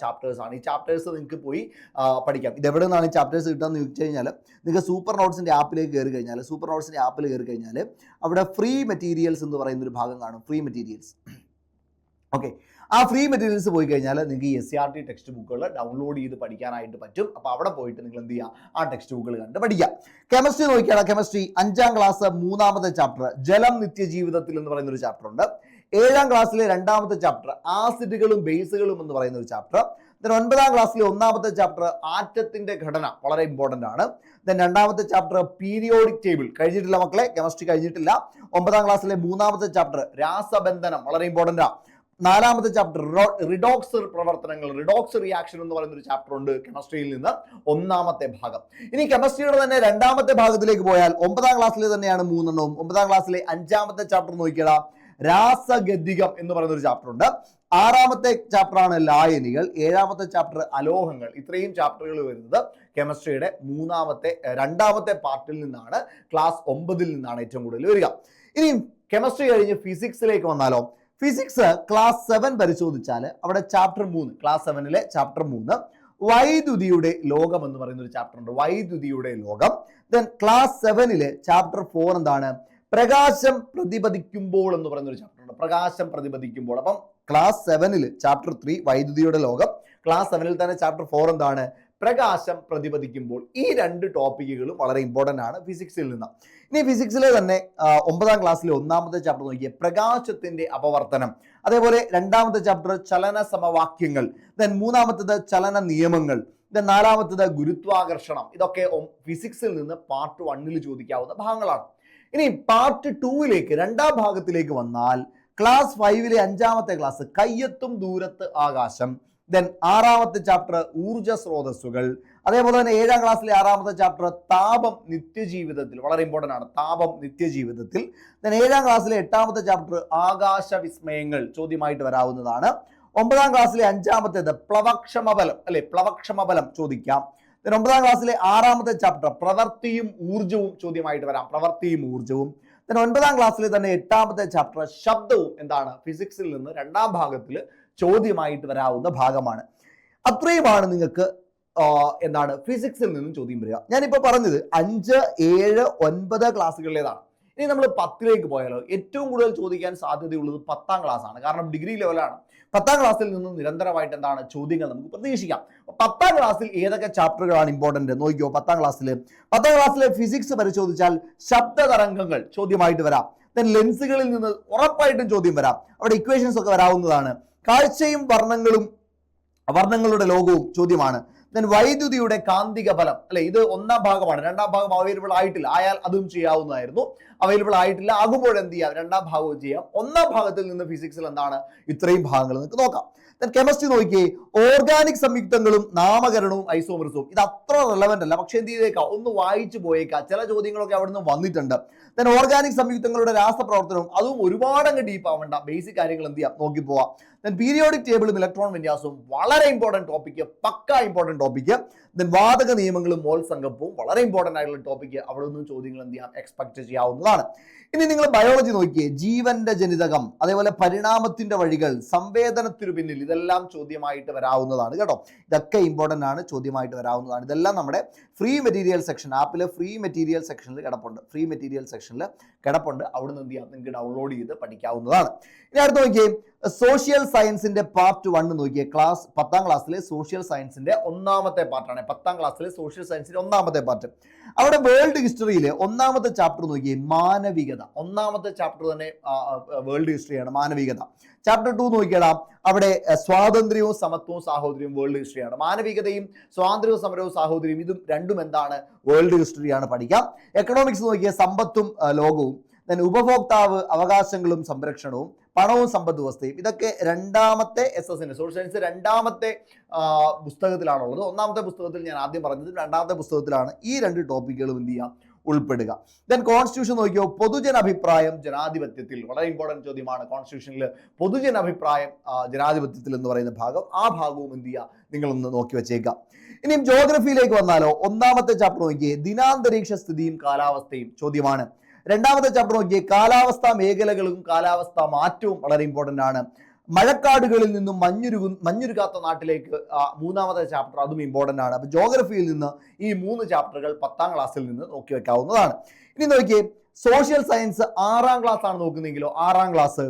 ചാപ്റ്റേഴ്സ് ആണ്. ഈ ചാപ്റ്റേഴ്സ് നിങ്ങൾക്ക് പോയി പഠിക്കാം. ഇത് എവിടെ നിന്നാണ് ഈ ചാപ്റ്റേഴ്സ് കിട്ടുകയെന്ന് ചോദിച്ചു കഴിഞ്ഞാൽ നിങ്ങൾക്ക് സൂപ്പർ നോട്ട്സിന്റെ ആപ്പിലേക്ക് കയറി കഴിഞ്ഞാൽ സൂപ്പർ നോട്ട്സിന്റെ ആപ്പിൽ കയറി കഴിഞ്ഞാൽ അവിടെ ഫ്രീ മെറ്റീരിയൽസ് എന്ന് പറയുന്ന ഒരു ഭാഗം കാണും. ഫ്രീ മെറ്റീരിയൽസ് ഓക്കെ ആ ഫ്രീ മെറ്റീരിയൽസ് പോയി കഴിഞ്ഞാൽ നിങ്ങൾക്ക് S C R T text ബുക്കുകൾ ഡൗൺലോഡ് ചെയ്ത് പഠിക്കാനായിട്ട് പറ്റും. അപ്പോൾ അവിടെ പോയിട്ട് നിങ്ങൾ എന്ത് ചെയ്യുക ആ ടെക്സ്റ്റ് ബുക്കുകൾ കണ്ട് പഠിക്കാം. കെമിസ്ട്രി നോക്കിയാണ് കെമിസ്ട്രി അഞ്ചാം ക്ലാസ് മൂന്നാമത്തെ ചാപ്റ്റർ ജലം നിത്യജീവിതത്തിൽ എന്ന് പറയുന്ന ഒരു ചാപ്റ്റർ ഉണ്ട്. ഏഴാം ക്ലാസ്സിലെ രണ്ടാമത്തെ ചാപ്റ്റർ ആസിഡുകളും ബേസുകളും എന്ന് പറയുന്ന ഒരു ചാപ്റ്റർ ദെൻ ഒൻപതാം ക്ലാസ്സിലെ ഒന്നാമത്തെ ചാപ്റ്റർ ആറ്റത്തിന്റെ ഘടന വളരെ ഇമ്പോർട്ടന്റ് ആണ്. ദെൻ രണ്ടാമത്തെ ചാപ്റ്റർ പീരിയോഡിക് ടേബിൾ കഴിഞ്ഞിട്ടില്ല മക്കളെ? കെമിസ്ട്രി കഴിഞ്ഞിട്ടില്ല. ഒമ്പതാം ക്ലാസ്സിലെ മൂന്നാമത്തെ ചാപ്റ്റർ രാസബന്ധനം വളരെ ഇമ്പോർട്ടന്റ് ആണ് നാലാമത്തെ ചാപ്റ്റർ റിഡോക്സ് പ്രവർത്തനങ്ങൾ റിഡോക്സ് റിയാക്ഷൻ എന്ന് പറയുന്ന ഒരു ചാപ്റ്റർ ഉണ്ട് കെമിസ്ട്രിയിൽ നിന്ന് ഒന്നാമത്തെ ഭാഗം. ഇനി കെമിസ്ട്രിയുടെ തന്നെ രണ്ടാമത്തെ ഭാഗത്തിലേക്ക് പോയാൽ ഒമ്പതാം ക്ലാസ്സിലെ തന്നെയാണ് മൂന്നെണ്ണവും. ഒമ്പതാം ക്ലാസ്സിലെ അഞ്ചാമത്തെ ചാപ്റ്റർ നോക്കിയടാ രാസഗതികം എന്ന് പറയുന്ന ഒരു ചാപ്റ്റർ ഉണ്ട്. ആറാമത്തെ ചാപ്റ്റർ ആണ് ലായനികൾ. ഏഴാമത്തെ ചാപ്റ്റർ അലോഹങ്ങൾ. ഇത്രയും ചാപ്റ്ററുകൾ വരുന്നത് കെമിസ്ട്രിയുടെ മൂന്നാമത്തെ രണ്ടാമത്തെ പാർട്ടിൽ നിന്നാണ്. ക്ലാസ് ഒമ്പതിൽ നിന്നാണ് ഏറ്റവും കൂടുതൽ വരിക. ഇനി കെമിസ്ട്രി കഴിഞ്ഞ് ഫിസിക്സിലേക്ക് വന്നാലോ ഫിസിക്സ് ക്ലാസ് സെവൻ പരിശോധിച്ചാൽ അവിടെ ചാപ്റ്റർ മൂന്ന് ക്ലാസ് സെവനിലെ ചാപ്റ്റർ മൂന്ന് വൈദ്യുതിയുടെ ലോകം എന്ന് പറയുന്ന ഒരു ചാപ്റ്റർ ഉണ്ട്. വൈദ്യുതിയുടെ ലോകം. ദെൻ ക്ലാസ് സെവനിലെ ചാപ്റ്റർ ഫോർ എന്താണ്? പ്രകാശം പ്രതിപദിക്കുമ്പോൾ എന്ന് പറയുന്ന ഒരു ചാപ്റ്റർ ഉണ്ട്. പ്രകാശം പ്രതിപദിക്കുമ്പോൾ അപ്പം ക്ലാസ് സെവനിൽ ചാപ്റ്റർ ത്രീ വൈദ്യുതിയുടെ ലോകം. ക്ലാസ് സെവനിൽ തന്നെ ചാപ്റ്റർ ഫോർ എന്താണ്? പ്രകാശം പ്രതിപദിക്കുമ്പോൾ ഈ രണ്ട് ടോപ്പിക്കുകളും വളരെ ഇമ്പോർട്ടന്റ് ആണ്. ഫിസിക്സിൽ നിന്ന്. ഇനി ഫിസിക്സിലെ തന്നെ ഒമ്പതാം ക്ലാസ്സിലെ ഒന്നാമത്തെ ചാപ്റ്റർ നോക്കിയ പ്രകാശത്തിന്റെ അപവർത്തനം. അതേപോലെ രണ്ടാമത്തെ ചാപ്റ്റർ ചലന സമവാക്യങ്ങൾ ദെൻ മൂന്നാമത്തത് ചലന നിയമങ്ങൾ ദെൻ നാലാമത്തത് ഗുരുത്വാകർഷണം. ഇതൊക്കെ ഫിസിക്സിൽ നിന്ന് പാർട്ട് വണ്ണിൽ ചോദിക്കാവുന്ന ഭാഗങ്ങളാണ്. ഇനി പാർട്ട് ടൂവിലേക്ക് രണ്ടാം ഭാഗത്തിലേക്ക് വന്നാൽ ക്ലാസ് ഫൈവിലെ അഞ്ചാമത്തെ ക്ലാസ് കയ്യെത്തും ദൂരത്ത് ആകാശം ദെൻ ആറാമത്തെ ചാപ്റ്റർ ഊർജ സ്രോതസ്സുകൾ അതേപോലെ തന്നെ ഏഴാം ക്ലാസ്സിലെ ആറാമത്തെ ചാപ്റ്റർ താപം നിത്യജീവിതത്തിൽ വളരെ ഇമ്പോർട്ടന്റ് ആണ്. താപം നിത്യജീവിതത്തിൽ. ദെൻ ഏഴാം ക്ലാസ്സിലെ എട്ടാമത്തെ ചാപ്റ്റർ ആകാശ വിസ്മയങ്ങൾ ചോദ്യമായിട്ട് വരാവുന്നതാണ്. ഒമ്പതാം ക്ലാസ്സിലെ അഞ്ചാമത്തേത് പ്ലവക്ഷമബലം അല്ലെ പ്ലവക്ഷമബലം ചോദിക്കാം. ദെൻ ഒമ്പതാം ക്ലാസ്സിലെ ആറാമത്തെ ചാപ്റ്റർ പ്രവൃത്തിയും ഊർജവും ചോദ്യമായിട്ട് വരാം. പ്രവൃത്തിയും ഊർജവും ദെൻ ഒൻപതാം ക്ലാസ്സിലെ തന്നെ എട്ടാമത്തെ ചാപ്റ്റർ ശബ്ദവും എന്താണ്? ഫിസിക്സിൽ നിന്ന് രണ്ടാം ഭാഗത്തിൽ ചോദ്യമായിട്ട് വരാവുന്ന ഭാഗമാണ്. അത്രയുമാണ് നിങ്ങൾക്ക് എന്താണ് ഫിസിക്സിൽ നിന്നും ചോദ്യം വരിക. ഞാനിപ്പോൾ പറഞ്ഞത് അഞ്ച് ഏഴ് ഒൻപത് ക്ലാസ്സുകളിലേതാണ് ഇനി നമ്മൾ പത്തിലേക്ക് പോയാലോ ഏറ്റവും കൂടുതൽ ചോദിക്കാൻ സാധ്യതയുള്ളത് പത്താം ക്ലാസ് ആണ്. കാരണം ഡിഗ്രി ലെവലാണ് പത്താം ക്ലാസ്സിൽ നിന്ന് നിരന്തരമായിട്ട് എന്താണ് ചോദ്യങ്ങൾ നമുക്ക് പ്രതീക്ഷിക്കാം. പത്താം ക്ലാസ്സിൽ ഏതൊക്കെ ചാപ്റ്ററുകളാണ് ഇമ്പോർട്ടന്റ് നോക്കിയോ പത്താം ക്ലാസ്സിൽ പത്താം ക്ലാസ്സിലെ ഫിസിക്സ് പരിശോധിച്ചാൽ ശബ്ദ തരംഗങ്ങൾ ചോദ്യമായിട്ട് വരാം. ദെൻ ലെൻസുകളിൽ നിന്ന് ഉറപ്പായിട്ടും ചോദ്യം വരാം. അവിടെ ഇക്വേഷൻസ് ഒക്കെ വരാവുന്നതാണ്. കാഴ്ചയും വർണങ്ങളും വർണങ്ങളുടെ ലോകവും ചോദ്യമാണ്. ദെൻ വൈദ്യുതിയുടെ കാന്തിക ഫലം അല്ലെ? ഇത് ഒന്നാം ഭാഗമാണ്. രണ്ടാം ഭാഗം അവൈലബിൾ ആയിട്ടില്ല. ആയാൽ അതും ചെയ്യാവുന്നതായിരുന്നു. അവൈലബിൾ ആയിട്ടില്ല. ആകുമ്പോൾ എന്ത് ചെയ്യാം? രണ്ടാം ഭാഗവും ചെയ്യാം. ഒന്നാം ഭാഗത്തിൽ നിന്ന് ഫിസിക്സിൽ എന്താണ്? ഇത്രയും ഭാഗങ്ങൾ നിങ്ങൾക്ക് നോക്കാം. ദെൻ കെമിസ്ട്രി നോക്കിയേ. ഓർഗാനിക് സംയുക്തങ്ങളും നാമകരണവും ഐസോമറിസവും ഇത് അത്ര റെലവെന്റ് അല്ല. പക്ഷെ എന്ത് ചെയ്തേക്കാം? ഒന്ന് വായിച്ചു പോയേക്കാം. ചില ചോദ്യങ്ങളൊക്കെ അവിടെ നിന്ന് വന്നിട്ടുണ്ട്. ദെൻ ഓർഗാനിക് സംയുക്തങ്ങളുടെ രാസപ്രവർത്തനവും അതും ഒരുപാട് അങ്ങ് ഡീപ്പ് ആവണ്ട. ബേസിക് കാര്യങ്ങൾ എന്ത് ചെയ്യാം? നോക്കി പോവാം. ദെൻ പീരിയോഡിക് ടേബിളും ഇലക്ട്രോൺ വിന്യാസവും വളരെ ഇമ്പോർട്ടന്റ് ടോപ്പിക്ക് പക്ക ഇമ്പോർട്ടന്റ് ടോപ്പിക്ക് ദെൻ വാതക നിയമങ്ങളും മോൾ സംഘപ്പവും വളരെ ഇമ്പോർട്ടന്റ് ആയിട്ടുള്ള ടോപ്പിക്ക് അവിടെ നിന്നും ചോദ്യങ്ങൾ എന്ത് ചെയ്യാം? എക്സ്പെക്ട് ചെയ്യാവുന്നതാണ്. ഇനി നിങ്ങൾ ബയോളജി നോക്കിയേ ജീവന്റെ ജനിതകം അതേപോലെ പരിണാമത്തിന്റെ വഴികൾ സംവേദനത്തിനു പിന്നിൽ ഇതെല്ലാം ചോദ്യമായിട്ട് വരാവുന്നതാണ് കേട്ടോ. ഇതൊക്കെ ഇമ്പോർട്ടന്റ് ആണ് ചോദ്യമായിട്ട് വരാവുന്നതാണ്. ഇതെല്ലാം നമ്മുടെ ഫ്രീ മെറ്റീരിയൽ സെക്ഷൻ ആപ്പിലെ ഫ്രീ മെറ്റീരിയൽ സെക്ഷനിൽ കിടപ്പുണ്ട്. ഫ്രീ മെറ്റീരിയൽ സെക്ഷനിൽ കിടപ്പുണ്ട്. അവിടെ നിന്ന് എന്ത് ചെയ്യാം? നിങ്ങൾക്ക് ഡൗൺലോഡ് ചെയ്ത് പഠിക്കാവുന്നതാണ്. ഇനി അടുത്ത് നോക്കിയേ സോഷ്യൽ സയൻസിന്റെ പാർട്ട് വൺ നോക്കിയ. ക്ലാസ് പത്താം ക്ലാസ്സിലെ സോഷ്യൽ സയൻസിന്റെ ഒന്നാമത്തെ പാർട്ടാണ് പത്താം ക്ലാസ്സിലെ സോഷ്യൽ സയൻസിന്റെ ഒന്നാമത്തെ പാർട്ട് അവിടെ വേൾഡ് ഹിസ്റ്ററിയിലെ ഒന്നാമത്തെ ചാപ്റ്റർ നോക്കിയേ. മാനവികത. ഒന്നാമത്തെ ചാപ്റ്റർ തന്നെ വേൾഡ് ഹിസ്റ്ററിയാണ് മാനവികത. ചാപ്റ്റർ ടു നോക്കിയടാ. അവിടെ സ്വാതന്ത്ര്യവും സമത്വവും സാഹോദര്യവും വേൾഡ് ഹിസ്റ്ററിയാണ് മാനവികതയും സ്വാതന്ത്ര്യവും സമരവും സാഹോദര്യവും ഇതും രണ്ടും എന്താണ്? വേൾഡ് ഹിസ്റ്ററിയാണ് പഠിക്കാം. എക്കണോമിക്സ് നോക്കിയ സമ്പത്തും ലോകവും. Then ഉപഭോക്താവ് അവകാശങ്ങളും സംരക്ഷണവും പണവും സമ്പദ് വ്യവസ്ഥയും ഇതൊക്കെ രണ്ടാമത്തെ എസ് എസിന്റെ സോഷ്യൽ സയൻസ് രണ്ടാമത്തെ പുസ്തകത്തിലാണുള്ളത്. ഒന്നാമത്തെ പുസ്തകത്തിൽ ഞാൻ ആദ്യം പറഞ്ഞത് രണ്ടാമത്തെ പുസ്തകത്തിലാണ് ഈ രണ്ട് ടോപ്പിക്കുകളും എന്ത് ചെയ്യുക ഉൾപ്പെടുക. ദെൻ കോൺസ്റ്റിറ്റ്യൂഷൻ നോക്കിയോ? പൊതുജനാഭിപ്രായം ജനാധിപത്യത്തിൽ. വളരെ ഇമ്പോർട്ടന്റ് ചോദ്യമാണ്. കോൺസ്റ്റിറ്റ്യൂഷനിൽ പൊതുജനാഭിപ്രായം ജനാധിപത്യത്തിൽ എന്ന് പറയുന്ന ഭാഗം ആ ഭാഗവും എന്ത് ചെയ്യുക നിങ്ങളൊന്ന് നോക്കി വെച്ചേക്കാം. ഇനിയും ജോഗ്രഫിയിലേക്ക് വന്നാലോ? ഒന്നാമത്തെ ചാപ്റ്റർ നോക്കിയേ. ദിനാന്തരീക്ഷ സ്ഥിതിയും കാലാവസ്ഥയും ചോദ്യമാണ്. രണ്ടാമത്തെ ചാപ്റ്റർ നോക്കിയേ കാലാവസ്ഥാ മേഖലകളും കാലാവസ്ഥാ മാറ്റവും വളരെ ഇമ്പോർട്ടന്റ് ആണ്. മഴക്കാടുകളിൽ നിന്നും മഞ്ഞുരുകു മഞ്ഞുരുകാത്ത നാട്ടിലേക്ക് മൂന്നാമത്തെ ചാപ്റ്റർ അതും ഇമ്പോർട്ടന്റ് ആണ്. അപ്പോൾ ജോഗ്രഫിയിൽ നിന്ന് ഈ മൂന്ന് ചാപ്റ്ററുകൾ പത്താം ക്ലാസ്സിൽ നിന്ന് നോക്കി വെക്കാവുന്നതാണ്. ഇനി നോക്കിയേ സോഷ്യൽ സയൻസ് ആറാം ക്ലാസ് ആണ് നോക്കുന്നതെങ്കിലോ ആറാം ക്ലാസ്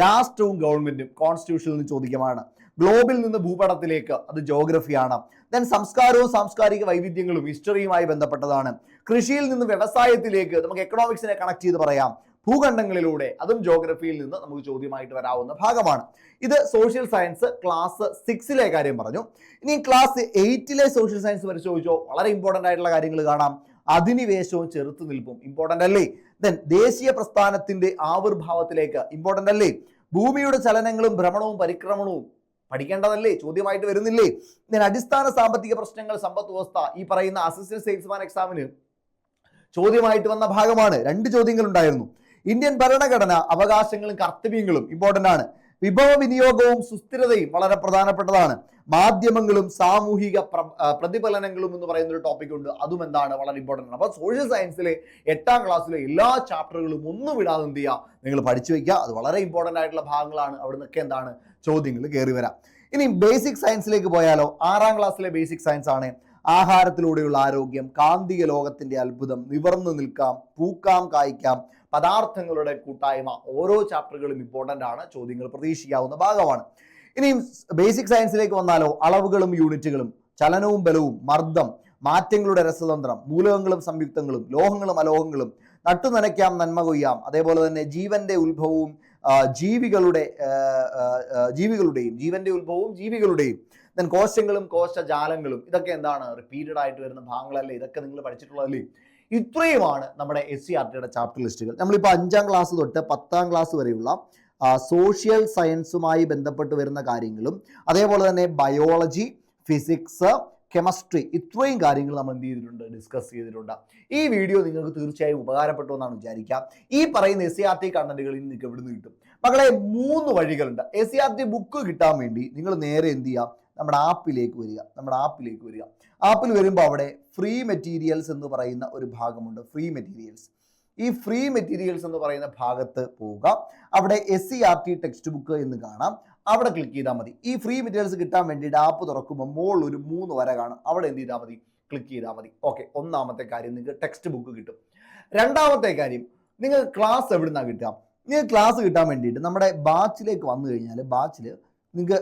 രാഷ്ട്രവും ഗവൺമെന്റും കോൺസ്റ്റിറ്റ്യൂഷനിൽ നിന്ന് ചോദിക്കുമാണ് ഗ്ലോബിൽ നിന്ന് ഭൂപടത്തിലേക്ക് അത് ജോഗ്രഫിയാണ് ദെൻ സംസ്കാരവും സാംസ്കാരിക വൈവിധ്യങ്ങളും ഹിസ്റ്ററിയുമായി ബന്ധപ്പെട്ടതാണ്. കൃഷിയിൽ നിന്ന് വ്യവസായത്തിലേക്ക് നമുക്ക് എക്കണോമിക്സിനെ കണക്ട് ചെയ്ത് പറയാം. ഭൂഖണ്ഡങ്ങളിലൂടെ അതും ജോഗ്രഫിയിൽ നിന്ന് നമുക്ക് ചോദ്യമായിട്ട് വരാവുന്ന ഭാഗമാണ്. ഇത് സോഷ്യൽ സയൻസ് ക്ലാസ് സിക്സിലെ കാര്യം പറഞ്ഞു. ഇനി ക്ലാസ് എയ്റ്റിലെ സോഷ്യൽ സയൻസ് പരിശോധിച്ചോ? വളരെ ഇമ്പോർട്ടന്റ് ആയിട്ടുള്ള കാര്യങ്ങൾ കാണാം. അധിനിവേശവും ചെറുത്തു നിൽപ്പും. ഇമ്പോർട്ടന്റ് അല്ലേ? ദെൻ ദേശീയ പ്രസ്ഥാനത്തിന്റെ ആവിർഭാവത്തിലേക്ക് ഇമ്പോർട്ടന്റ് അല്ലേ? ഭൂമിയുടെ ചലനങ്ങളും ഭ്രമണവും പരിക്രമണവും പഠിക്കേണ്ടതല്ലേ? ചോദ്യമായിട്ട് വരുന്നില്ലേ? ഞാൻ അടിസ്ഥാന സാമ്പത്തിക പ്രശ്നങ്ങൾ സമ്പദ് വ്യവസ്ഥ ഈ പറയുന്ന അസിസ്റ്റന്റ് സെയിൽസ്മാൻ എക്സാമിന് ചോദ്യമായിട്ട് വന്ന ഭാഗമാണ്. രണ്ട് ചോദ്യങ്ങൾ ഉണ്ടായിരുന്നു ഇന്ത്യൻ ഭരണഘടന അവകാശങ്ങളും കർത്തവ്യങ്ങളും ഇമ്പോർട്ടന്റ് ആണ്. വിഭവ വിനിയോഗവും സുസ്ഥിരതയും വളരെ പ്രധാനപ്പെട്ടതാണ്. മാധ്യമങ്ങളും സാമൂഹിക പ്രതിഫലനങ്ങളും എന്ന് പറയുന്ന ഒരു ടോപ്പിക് ഉണ്ട്. അതും എന്താണ്? വളരെ ഇമ്പോർട്ടന്റ് ആണ്. അപ്പോൾ സോഷ്യൽ സയൻസിലെ എട്ടാം ക്ലാസ്സിലെ എല്ലാ ചാപ്റ്ററുകളും ഒന്നും വിടാതെ എന്ത് ചെയ്യുക നിങ്ങൾ പഠിച്ചു വയ്ക്കുക. അത് വളരെ ഇമ്പോർട്ടന്റ് ആയിട്ടുള്ള ഭാഗങ്ങളാണ്. അവിടെ നിന്നൊക്കെ എന്താണ്? ചോദ്യങ്ങൾ കയറി വരാം. ഇനി ബേസിക് സയൻസിലേക്ക് പോയാലോ? ആറാം ക്ലാസ്സിലെ ബേസിക് സയൻസ് ആണ്. ആഹാരത്തിലൂടെയുള്ള ആരോഗ്യം കാന്തിക ലോകത്തിന്റെ അത്ഭുതം നിവർന്നു നിൽക്കാം പൂക്കാം കായ്ക്കാം പദാർത്ഥങ്ങളുടെ കൂട്ടായ്മ ഓരോ ചാപ്റ്ററുകളും ഇമ്പോർട്ടന്റ് ആണ് ചോദ്യങ്ങൾ പ്രതീക്ഷിക്കാവുന്ന ഭാഗമാണ്. ഇനിയും ബേസിക് സയൻസിലേക്ക് വന്നാലോ അളവുകളും യൂണിറ്റുകളും ചലനവും ബലവും മർദ്ദം മാറ്റങ്ങളുടെ രസതന്ത്രം മൂലകങ്ങളും സംയുക്തങ്ങളും ലോഹങ്ങളും അലോഹങ്ങളും നട്ടു നനയ്ക്കാം നന്മ കൊയ്യാം അതേപോലെ തന്നെ ജീവന്റെ ഉത്ഭവവും ജീവികളുടെ ജീവികളുടെയും ജീവന്റെ ഉത്ഭവവും ജീവികളുടെയും ദെൻ കോശങ്ങളും കോശജാലങ്ങളും ഇതൊക്കെ എന്താണ്? റിപ്പീറ്റഡ് ആയിട്ട് വരുന്ന ഭാഗങ്ങളല്ലേ? ഇതൊക്കെ നിങ്ങൾ പഠിച്ചിട്ടുള്ളതല്ലേ? ഇത്രയുമാണ് നമ്മുടെ എസ് സി ആർ ടിയുടെ ചാപ്റ്റർ ലിസ്റ്റുകൾ നമ്മളിപ്പോൾ അഞ്ചാം ക്ലാസ് തൊട്ട് പത്താം ക്ലാസ് വരെയുള്ള സോഷ്യൽ സയൻസുമായി ബന്ധപ്പെട്ട് വരുന്ന കാര്യങ്ങളും അതേപോലെ തന്നെ ബയോളജി ഫിസിക്സ് കെമിസ്ട്രി ഇത്രയും കാര്യങ്ങൾ നമ്മൾ എന്ത് ചെയ്തിട്ടുണ്ട്? ഡിസ്കസ് ചെയ്തിട്ടുണ്ട്. ഈ വീഡിയോ നിങ്ങൾക്ക് തീർച്ചയായും ഉപകാരപ്പെട്ടു എന്നാണ് വിചാരിക്കുക. ഈ പറയുന്ന എസ് സി ആർ ടി കണ്ടന്റുകളിൽ നിങ്ങൾക്ക് എവിടെ നിന്ന് കിട്ടും? മകളെ മൂന്ന് വഴികളുണ്ട്. S C R T book കിട്ടാൻ വേണ്ടി നിങ്ങൾ നേരെ എന്ത് ചെയ്യുക? നമ്മുടെ ആപ്പിലേക്ക് വരിക നമ്മുടെ ആപ്പിലേക്ക് വരിക. ആപ്പിൽ വരുമ്പോൾ അവിടെ ഫ്രീ മെറ്റീരിയൽസ് എന്ന് പറയുന്ന ഒരു ഭാഗമുണ്ട് ഫ്രീ മെറ്റീരിയൽസ് ഈ ഫ്രീ മെറ്റീരിയൽസ് എന്ന് പറയുന്ന ഭാഗത്ത് പോവുക. അവിടെ S C R T text book എന്ന് കാണാം. അവിടെ ക്ലിക്ക് ചെയ്താൽ മതി. ഈ ഫ്രീ മെറ്റീരിയൽസ് കിട്ടാൻ വേണ്ടിയിട്ട് ആപ്പ് തുറക്കുമ്പോൾ മുകളിൽ ഒരു മൂന്ന് വര കാണും. അവിടെ എന്ത് ചെയ്താൽ മതി? ക്ലിക്ക് ചെയ്താൽ മതി. ഓക്കെ ഒന്നാമത്തെ കാര്യം നിങ്ങൾക്ക് ടെക്സ്റ്റ് ബുക്ക് കിട്ടും. രണ്ടാമത്തെ കാര്യം നിങ്ങൾക്ക് ക്ലാസ് എവിടെ നിന്നാണ് കിട്ടുക? നിങ്ങൾക്ക് ക്ലാസ് കിട്ടാൻ വേണ്ടിയിട്ട് നമ്മുടെ ബാച്ചിലേക്ക് വന്നു കഴിഞ്ഞാൽ ബാച്ചിൽ നിങ്ങൾക്ക്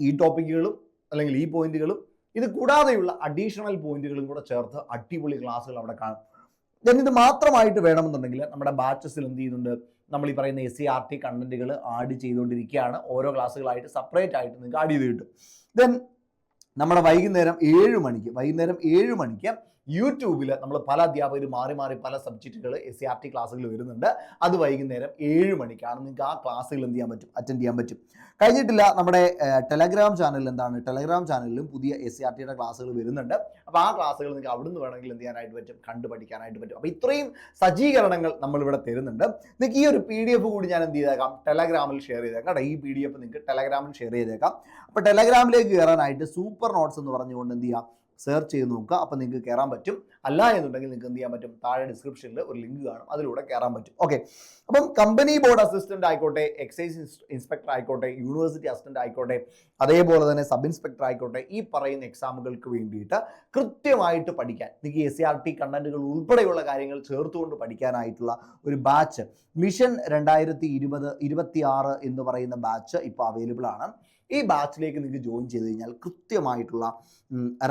ഈ ടോപ്പിക്കുകളും അല്ലെങ്കിൽ ഈ പോയിന്റുകളും ഇത് കൂടാതെയുള്ള അഡീഷണൽ പോയിന്റുകളും കൂടെ ചേർത്ത് അടിപൊളി ക്ലാസ്സുകൾ അവിടെ കാണും. ദെൻ ഇത് മാത്രമായിട്ട് വേണമെന്നുണ്ടെങ്കിൽ നമ്മുടെ ബാച്ചസിൽ എന്ത് ചെയ്യുന്നുണ്ട്? നമ്മൾ ഈ പറയുന്ന എസ് സി ആർ ടി കണ്ടന്റുകൾ ആഡ് ചെയ്തുകൊണ്ടിരിക്കുകയാണ്. ഓരോ ക്ലാസ്സുകളായിട്ട് സെപ്പറേറ്റ് ആയിട്ട് നിങ്ങൾക്ക് ആഡ് ചെയ്ത് കിട്ടും. ദെൻ നമ്മുടെ വൈകുന്നേരം ഏഴ് മണിക്ക് വൈകുന്നേരം ഏഴ് മണിക്ക് യൂട്യൂബിൽ നമ്മൾ പല അധ്യാപകർ മാറി മാറി പല സബ്ജക്റ്റുകൾ എസ് സി ആർ ടി ക്ലാസ്സുകൾ വരുന്നുണ്ട്. അത് വൈകുന്നേരം ഏഴ് മണിക്കാണ് നിങ്ങൾക്ക് ആ ക്ലാസ്സുകൾ എന്ത് ചെയ്യാൻ പറ്റും? അറ്റൻഡ് ചെയ്യാൻ പറ്റും. കഴിഞ്ഞിട്ടില്ല നമ്മുടെ ടെലഗ്രാം ചാനലിൽ എന്താണ്? ടെലഗ്രാം ചാനലിലും പുതിയ എസ് സി ആർ ടിയുടെ ക്ലാസ്സുകൾ വരുന്നുണ്ട്. അപ്പോൾ ആ ക്ലാസ്സുകൾ നിങ്ങൾക്ക് അവിടുന്ന് വേണമെങ്കിൽ എന്ത് ചെയ്യാനായിട്ട് പറ്റും? കണ്ടു പഠിക്കാനായിട്ട് പറ്റും. അപ്പോൾ ഇത്രയും സജ്ജീകരണങ്ങൾ നമ്മളിവിടെ തരുന്നുണ്ട്. നിങ്ങൾക്ക് ഈ ഒരു പി ഡി എഫ് കൂടി ഞാൻ എന്ത് ചെയ്തേക്കാം? ടെലഗ്രാമിൽ ഷെയർ ചെയ്തേക്കാം. കേട്ടോ ഈ പി ഡി എഫ് നിങ്ങൾക്ക് ടെലഗ്രാമിൽ ഷെയർ ചെയ്തേക്കാം. അപ്പോൾ ടെലഗ്രാമിലേക്ക് കയറാനായിട്ട് സൂപ്പർ നോട്ട്സ് എന്ന് പറഞ്ഞുകൊണ്ട് എന്ത് ചെയ്യുക സെർച്ച് ചെയ്ത് നോക്കുക. അപ്പോൾ നിങ്ങൾക്ക് കയറാൻ പറ്റും. അല്ല എന്നുണ്ടെങ്കിൽ നിങ്ങൾക്ക് എന്ത് ചെയ്യാൻ പറ്റും? താഴെ ഡിസ്ക്രിപ്ഷനിൽ ഒരു ലിങ്ക് കാണും. അതിലൂടെ കയറാൻ പറ്റും. ഓക്കെ അപ്പം കമ്പനി ബോർഡ് അസിസ്റ്റന്റ് ആയിക്കോട്ടെ എക്സൈസ് ഇൻസ്പെക്ടർ ആയിക്കോട്ടെ യൂണിവേഴ്സിറ്റി അസിസ്റ്റന്റ് ആയിക്കോട്ടെ അതേപോലെ തന്നെ സബ് ഇൻസ്പെക്ടർ ആയിക്കോട്ടെ ഈ പറയുന്ന എക്സാമുകൾക്ക് വേണ്ടിയിട്ട് കൃത്യമായിട്ട് പഠിക്കാൻ നിങ്ങൾക്ക് എസ് സി ആർ ടി കണ്ടന്റുകൾ ഉൾപ്പെടെയുള്ള കാര്യങ്ങൾ ചേർത്തുകൊണ്ട് പഠിക്കാനായിട്ടുള്ള ഒരു ബാച്ച് മിഷൻ രണ്ടായിരത്തി ഇരുപത് ഇരുപത്തി ആറ് എന്ന് പറയുന്ന ബാച്ച് ഇപ്പോൾ അവൈലബിൾ ആണ്. ഈ ബാച്ചിലേക്ക് നിങ്ങൾക്ക് ജോയിൻ ചെയ്ത് കഴിഞ്ഞാൽ കൃത്യമായിട്ടുള്ള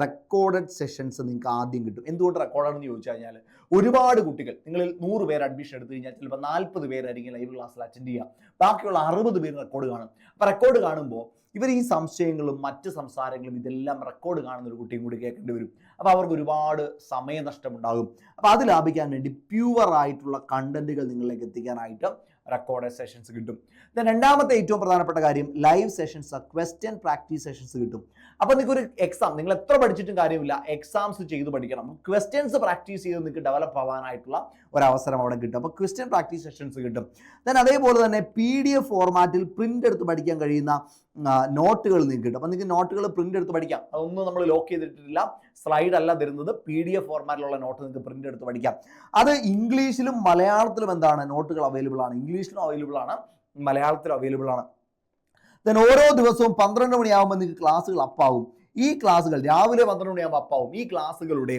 റെക്കോർഡഡ് സെഷൻസ് നിങ്ങൾക്ക് ആദ്യം കിട്ടും. എന്തുകൊണ്ട് റെക്കോർഡാണെന്ന് ചോദിച്ചു കഴിഞ്ഞാൽ ഒരുപാട് കുട്ടികൾ നിങ്ങളിൽ നൂറ് പേർ അഡ്മിഷൻ എടുത്തു കഴിഞ്ഞാൽ ചിലപ്പോൾ നാൽപ്പത് പേരായിരിക്കും ലൈവ് ക്ലാസ്സിൽ അറ്റൻഡ് ചെയ്യുക ബാക്കിയുള്ള അറുപത് പേര് റെക്കോർഡ് കാണും. അപ്പോൾ റെക്കോർഡ് കാണുമ്പോൾ ഇവർ ഈ സംശയങ്ങളും മറ്റ് സംസാരങ്ങളും ഇതെല്ലാം റെക്കോർഡ് കാണുന്ന ഒരു കുട്ടിയും കൂടി കേൾക്കേണ്ടി വരും. അപ്പോൾ അവർക്ക് ഒരുപാട് സമയനഷ്ടമുണ്ടാകും അപ്പോൾ അത് ലാഭിക്കാൻ വേണ്ടി പ്യുവർ ആയിട്ടുള്ള കണ്ടന്റുകൾ നിങ്ങളിലേക്ക് എത്തിക്കാനായിട്ട് റെക്കോർഡ് സെഷൻസ് കിട്ടും. ദെൻ രണ്ടാമത്തെ ഏറ്റവും പ്രധാനപ്പെട്ട കാര്യം live sessions question practice sessions കിട്ടും. അപ്പോൾ നിങ്ങൾക്ക് ഒരു എക്സാം നിങ്ങൾ എത്ര പഠിച്ചിട്ടും കാര്യമില്ല എക്സാംസ് ചെയ്ത് പഠിക്കണം. ക്വസ്റ്റ്യൻസ് പ്രാക്ടീസ് ചെയ്ത് നിങ്ങൾക്ക് ഡെവലപ്പ് ആവാനായിട്ടുള്ള ഒരു അവസരം അവിടെ കിട്ടും. അപ്പോൾ ക്വസ്റ്റ്യൻ പ്രാക്ടീസ് സെഷൻസ് കിട്ടും. ദെൻ അതേപോലെ തന്നെ പി ഡി എഫ് ഫോർമാറ്റിൽ പ്രിന്റ് എടുത്ത് പഠിക്കാൻ കഴിയുന്ന നോട്ടുകൾ നിങ്ങൾക്ക് കിട്ടും അപ്പം നിങ്ങൾക്ക് നോട്ടുകൾ പ്രിന്റ് എടുത്ത് പഠിക്കാം. അതൊന്നും നമ്മൾ ലോക്ക് ചെയ്തിട്ടില്ല സ്ലൈഡ് അല്ല തരുന്നത്. പി ഡി എഫ് ഫോർമാറ്റിലുള്ള നോട്ട് നിങ്ങൾക്ക് പ്രിന്റ് എടുത്ത് പഠിക്കാം. അത് ഇംഗ്ലീഷിലും മലയാളത്തിലും എന്താണ്? നോട്ടുകൾ അവൈലബിൾ ആണ്. ഇംഗ്ലീഷിലും അവൈലബിൾ ആണ്. മലയാളത്തിലും അവൈലബിൾ ആണ്. ദെൻ ഓരോ ദിവസവും പന്ത്രണ്ട് മണിയാകുമ്പോൾ നിങ്ങൾക്ക് ക്ലാസ്സുകൾ അപ്പാവും ഈ ക്ലാസ്സുകൾ രാവിലെ പന്ത്രണ്ട് മണിയാകുമ്പോൾ അപ്പാവും ഈ ക്ലാസ്സുകളുടെ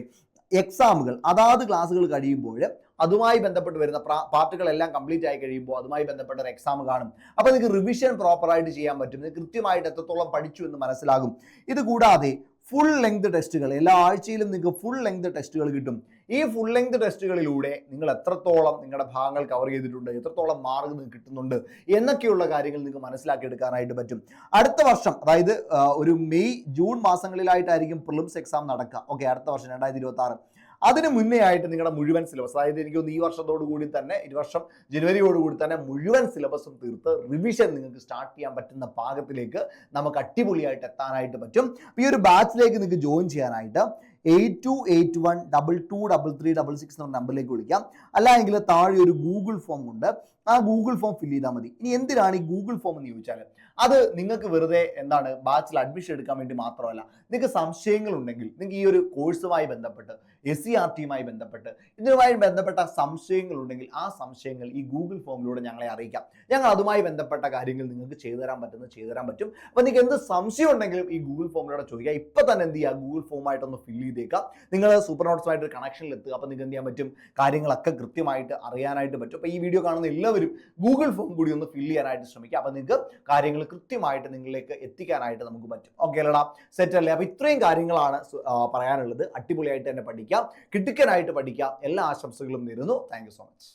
എക്സാമുകൾ അതാത് ക്ലാസ്സുകൾ കഴിയുമ്പോൾ അതുമായി ബന്ധപ്പെട്ട് വരുന്ന പാർട്ടുകളെല്ലാം കംപ്ലീറ്റ് ആയി കഴിയുമ്പോൾ അതുമായി ബന്ധപ്പെട്ട ഒരു എക്സാം കാണും. അപ്പോൾ നിങ്ങൾക്ക് റിവിഷൻ പ്രോപ്പറായിട്ട് ചെയ്യാൻ പറ്റും. നിങ്ങൾക്ക് കൃത്യമായിട്ട് എത്രത്തോളം പഠിച്ചു എന്ന് മനസ്സിലാകും. ഇത് കൂടാതെ ഫുൾ ലെങ്ത് ടെസ്റ്റുകൾ എല്ലാ ആഴ്ചയിലും നിങ്ങൾക്ക് ഫുൾ ലെങ്ത് ടെസ്റ്റുകൾ കിട്ടും. ഈ ഫുൾ ലെങ്ത് ടെസ്റ്റുകളിലൂടെ നിങ്ങൾ എത്രത്തോളം നിങ്ങളുടെ ഭാഗങ്ങൾ കവർ ചെയ്തിട്ടുണ്ട് എത്രത്തോളം മാർക്ക് നിങ്ങൾക്ക് കിട്ടുന്നുണ്ട് എന്നൊക്കെയുള്ള കാര്യങ്ങൾ നിങ്ങൾക്ക് മനസ്സിലാക്കി എടുക്കാനായിട്ട് പറ്റും. അടുത്ത വർഷം അതായത് ഒരു മെയ് ജൂൺ മാസങ്ങളിലായിട്ടായിരിക്കും പ്രിലിംസ് എക്സാം നടക്കുക. ഓക്കെ അടുത്ത വർഷം രണ്ടായിരത്തി ഇരുപത്തി ആറ് അതിന് മുന്നേ ആയിട്ട് നിങ്ങളുടെ മുഴുവൻ സിലബസ് അതായത് എനിക്ക് ഈ വർഷത്തോടു കൂടി തന്നെ ഈ വർഷം ജനുവരിയോടുകൂടി തന്നെ മുഴുവൻ സിലബസും തീർത്ത് റിവിഷൻ നിങ്ങൾക്ക് സ്റ്റാർട്ട് ചെയ്യാൻ പറ്റുന്ന പാകത്തിലേക്ക് നമുക്ക് അടിപൊളിയായിട്ട് എത്താനായിട്ട് പറ്റും. ഈ ഒരു ബാച്ചിലേക്ക് നിങ്ങൾക്ക് ജോയിൻ ചെയ്യാനായിട്ട് eight two eight one double two double three double six എന്ന നമ്പറിലേക്ക് വിളിക്കാം. അല്ലെങ്കിൽ താഴെ ഒരു ഗൂഗിൾ ഫോം ഉണ്ട്. ആ ഗൂഗിൾ ഫോം ഫില്ല് ചെയ്താൽ മതി. ഇനി എന്തിനാണ് ഈ ഗൂഗിൾ ഫോം എന്ന് ചോദിച്ചാൽ അത് നിങ്ങൾക്ക് വെറുതെ എന്താണ് ബാച്ചിൽ അഡ്മിഷൻ എടുക്കാൻ വേണ്ടി മാത്രമല്ല. നിങ്ങൾക്ക് സംശയങ്ങൾ ഉണ്ടെങ്കിൽ നിങ്ങൾക്ക് ഈ ഒരു കോഴ്സുമായി ബന്ധപ്പെട്ട് എസ് സി ആർ ടിയുമായി ബന്ധപ്പെട്ട് ഇതിനുമായി ബന്ധപ്പെട്ട സംശയങ്ങൾ ഉണ്ടെങ്കിൽ ആ സംശയങ്ങൾ ഈ ഗൂഗിൾ ഫോമിലൂടെ ഞങ്ങളെ അറിയിക്കാം. ഞങ്ങൾ അതുമായി ബന്ധപ്പെട്ട കാര്യങ്ങൾ നിങ്ങൾക്ക് ചെയ്തു തരാൻ പറ്റുന്നത് ചെയ്തു തരാൻ പറ്റും. അപ്പോൾ നിങ്ങൾക്ക് എന്ത് സംശയം ഉണ്ടെങ്കിലും ഈ ഗൂഗിൾ ഫോമിലൂടെ ചോദിക്കുക ഇപ്പം തന്നെ എന്ത് ചെയ്യുക ഗൂഗിൾ ഫോമായിട്ടൊന്ന് ഫില്ല് ചെയ്തേക്കാം നിങ്ങൾ സൂപ്പർ നോട്ട്സുമായിട്ട് ഒരു കണക്ഷനിൽ എത്തുക. അപ്പോൾ നിങ്ങൾക്ക് എന്ത് ചെയ്യാൻ പറ്റും? കാര്യങ്ങളൊക്കെ കൃത്യമായിട്ട് അറിയാനായിട്ട് പറ്റും. അപ്പോൾ ഈ വീഡിയോ കാണുന്ന എല്ലാവരും ഗൂഗിൾ ഫോം കൂടി ഒന്ന് ഫില്ല് ചെയ്യാനായിട്ട് ശ്രമിക്കുക. അപ്പോൾ നിങ്ങൾക്ക് കാര്യങ്ങൾ കൃത്യമായിട്ട് നിങ്ങളിലേക്ക് എത്തിക്കാനായിട്ട് നമുക്ക് പറ്റും. ഓക്കെ അല്ലടാ സെറ്റ് അല്ലേ? അപ്പോൾ ഇത്രയും കാര്യങ്ങളാണ് പറയാനുള്ളത്. അടിപൊളിയായിട്ട് തന്നെ പഠിക്കാം. കിടുക്കനായിട്ട് പഠിക്കാം. എല്ലാ ആശംസകളും നേരുന്നു. Thank so much